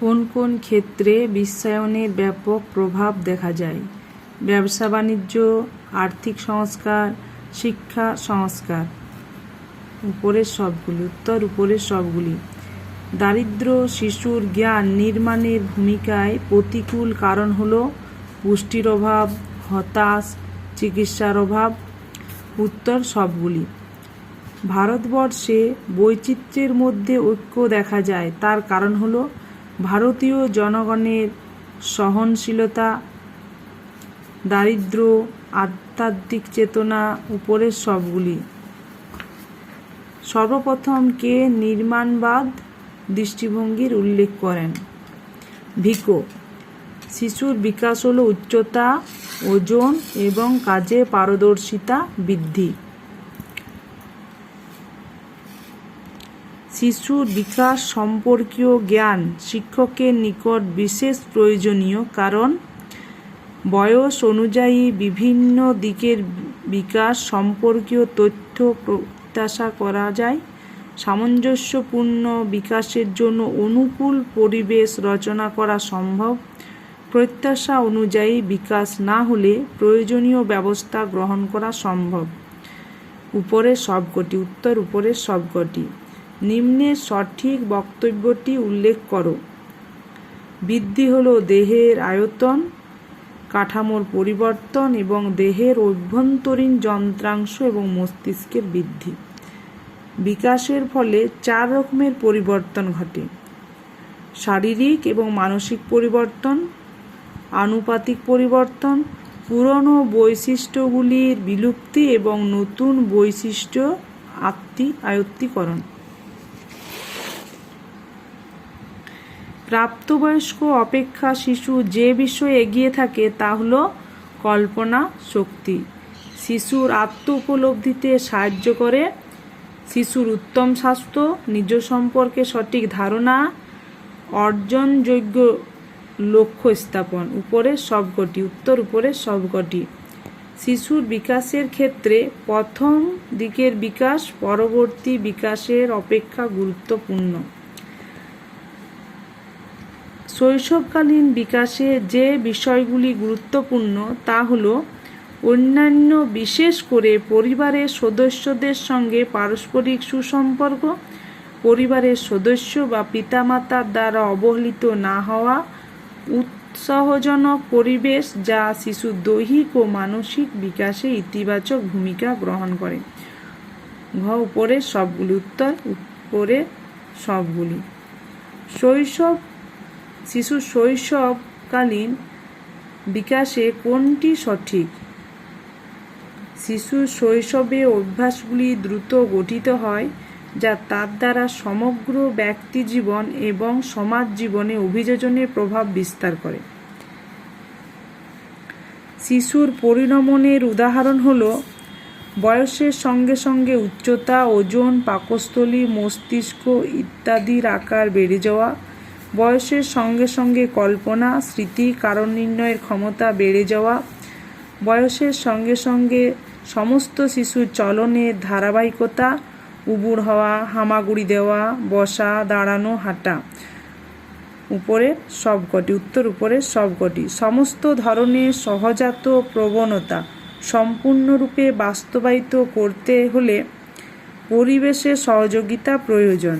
কোন কোন ক্ষেত্রে বিশ্বায়নের ব্যাপক প্রভাব দেখা যায়? ব্যবসা বাণিজ্য, আর্থিক সংস্কার, শিক্ষা সংস্কার। উপরের সবগুলি, উত্তর উপরের সবগুলি। দারিদ্র শিশুর জ্ঞান নির্মাণের ভূমিকায় প্রতিকূল কারণ হল পুষ্টির অভাব, হতাশ, চিকিৎসার অভাব। উত্তর সবগুলি। ভারতবর্ষে বৈচিত্র্যের মধ্যে ঐক্য দেখা যায়, তার কারণ হল ভারতীয় জনগণের সহনশীলতা দারিদ্র আধ্যাত্মিক চেতনা উপরের সবগুলি। সর্বপ্রথম কে নির্মাণবাদ দৃষ্টিভঙ্গির উল্লেখ করেন? ভিকো। শিশুর বিকাশ হলো উচ্চতা, ওজন এবং কাজে পারদর্শিতা বৃদ্ধি। শিশুর বিকাশ সম্পর্কীয় জ্ঞান শিক্ষকের নিকট বিশেষ প্রয়োজনীয় কারণ, বয়স অনুযায়ী বিভিন্ন দিকের বিকাশ সম্পর্কীয় তথ্য প্রত্যাশা করা যায়, সামঞ্জস্যপূর্ণ বিকাশের জন্য অনুকূল পরিবেশ রচনা করা সম্ভব, প্রত্যাশা অনুযায়ী বিকাশ না হলে প্রয়োজনীয় ব্যবস্থা গ্রহণ করা সম্ভব। উপরের সবকটি, উত্তর উপরের সবকটি। নিম্নের সঠিক বক্তব্যটি উল্লেখ করো। বৃদ্ধি হলো দেহের আয়তন, কাঠামোর পরিবর্তন এবং দেহের অভ্যন্তরীণ যন্ত্রাংশ এবং মস্তিষ্কের বৃদ্ধি। বিকাশের ফলে চার রকমের পরিবর্তন ঘটে। শারীরিক এবং মানসিক পরিবর্তন, আনুপাতিক পরিবর্তন, পুরনো বৈশিষ্ট্যগুলির বিলুপ্তি এবং নতুন বৈশিষ্ট্য আত্মি আয়ত্তীকরণ প্রাপ্তবয়স্ক অপেক্ষা শিশু যে বিষয়ে এগিয়ে থাকে তা হল কল্পনা শক্তি। শিশুর আত্ম উপলব্ধিতে সাহায্য করে। শিশুর উত্তম স্বাস্থ্য, নিজ সম্পর্কে সঠিক ধারণা, অর্জনযোগ্য লক্ষ্য স্থাপন, উপরে সবকটি, উত্তর উপরে সবকটি। শিশুর বিকাশের ক্ষেত্রে প্রথম দিকের বিকাশ, পরবর্তী বিকাশের অপেক্ষা গুরুত্বপূর্ণ। শৈশবকালীন বিকাশে যে বিষয়গুলি গুরুত্বপূর্ণ তা হল অন্যান্য বিশেষ করে পরিবারের সদস্যদের সঙ্গে পারস্পরিক সুসম্পর্ক, পরিবারের সদস্য বা পিতামাতার দ্বারা অবহেলিত না হওয়া, উৎসাহজনক পরিবেশ যা শিশুর দৈহিক ও মানসিক বিকাশে ইতিবাচক ভূমিকা গ্রহণ করে। ঘ উপরে সবগুলি উত্তর উপরে সবগুলি। শৈশব শিশুর শৈশবকালীন বিকাশে কোনটি সঠিক? শিশুর শৈশবে অভ্যাসগুলি দ্রুত গঠিত হয়, যা তার দ্বারা সমগ্র ব্যক্তি জীবন এবং সমাজ জীবনে অভিযোজনের প্রভাব বিস্তার করে। শিশুর পরিণমনের উদাহরণ হল, বয়সের সঙ্গে সঙ্গে উচ্চতা, ওজন, পাকস্থলী, মস্তিষ্ক ইত্যাদির আকার বেড়ে যাওয়া বয়সের সঙ্গে সঙ্গে কল্পনা, স্মৃতি, কারণ নির্ণয়ের ক্ষমতা বেড়ে যাওয়া, বয়সের সঙ্গে সঙ্গে সমস্ত শিশুর চলনের ধারাবাহিকতা, উবুর হওয়া, হামাগুড়ি দেওয়া, বসা, দাঁড়ানো, হাঁটা উপরে সবকটি, উত্তর উপরে সবকটি, সমস্ত ধরনের সহজাত প্রবণতা সম্পূর্ণরূপে বাস্তবায়িত করতে হলে পরিবেশের সহযোগিতা প্রয়োজন।